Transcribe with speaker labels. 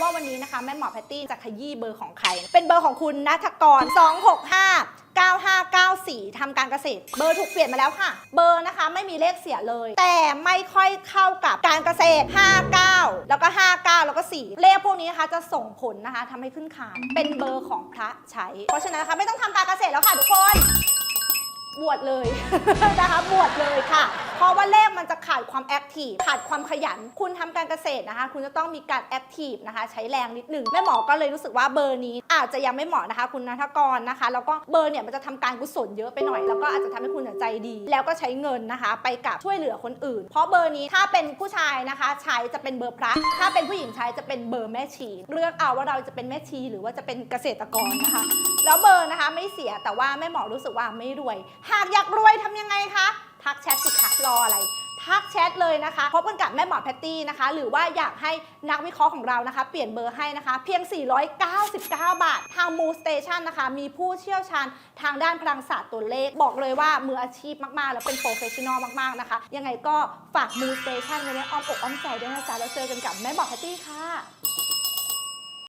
Speaker 1: ว่าวันนี้นะคะแม่หมอแพตตี้จะขยี้เบอร์ของใคร เป็นเบอร์ของคุณนัทกร 265 9594ทำการเกษตร เบอร์ถูกเปลี่ยนมาแล้วค่ะ เบอร์นะคะไม่มีเลขเสียเลย แต่ไม่ค่อยเข้ากับการเกษตร 59 แล้วก็ 59 แล้วก็ 4 เลขพวกนี้นะคะจะส่งผลนะคะทำให้ขึ้นคานเป็นเบอร์ของพระใช้ เพราะฉะนั้นนะคะไม่ต้องทำการเกษตรแล้วค่ะทุกคน วชเลย นะคะบวชเลยค่ะ เพราะว่าเลขมันจะขาดความแอคทีฟขาดความขยัน คุณทำการเกษตรนะคะ คุณจะต้องมีการแอคทีฟนะคะ ใช้แรงนิดหนึ่งแม่หมอก็เลยรู้สึกว่าเบอร์นี้ อาจจะยังไม่เหมาะนะคะ คุณนัทกรนะคะ แล้วก็เบอร์เนี่ยมันจะทำการกุศลเยอะไปหน่อย แล้วก็อาจจะทำให้คุณใจดี แล้วก็ใช้เงินนะคะ ไปกับช่วยเหลือคนอื่น เพราะเบอร์นี้ถ้าเป็นผู้ชายนะคะใช้จะเป็นเบอร์พระถ้าเป็นผู้หญิงใช้จะเป็นเบอร์แม่ชีเลือกเอาว่าเราจะเป็นแม่ชีหรือว่าจะเป็นเกษตรกรนะคะ แล้วเบอร์นะคะไม่เสียแต่ว่าแม่หมอรู้สึกว่าไม่รวยหากอยากรวยทำยังไงคะ ทักแชทสิคะรออะไร ทักแชทเลยนะคะพบกันกับแม่หมอแพตตี้นะคะ หรือว่าอยากให้นักวิเคราะห์ของเรานะคะ เปลี่ยนเบอร์ให้นะคะ เพียง 499 บาท ทาง Moon Station นะคะ มีผู้เชี่ยวชาญทางด้านพลังศาสตร์ตัวเลข บอกเลยว่ามืออาชีพมากๆ แล้วเป็นโปรเฟชชั่นอลมากๆนะคะ ยังไงก็ฝาก Moon Station ไว้ในอ้อมอกอ้อมใจด้วยนะจ๊ะแล้วเจอกันกับแม่หมอแพตตี้ค่ะ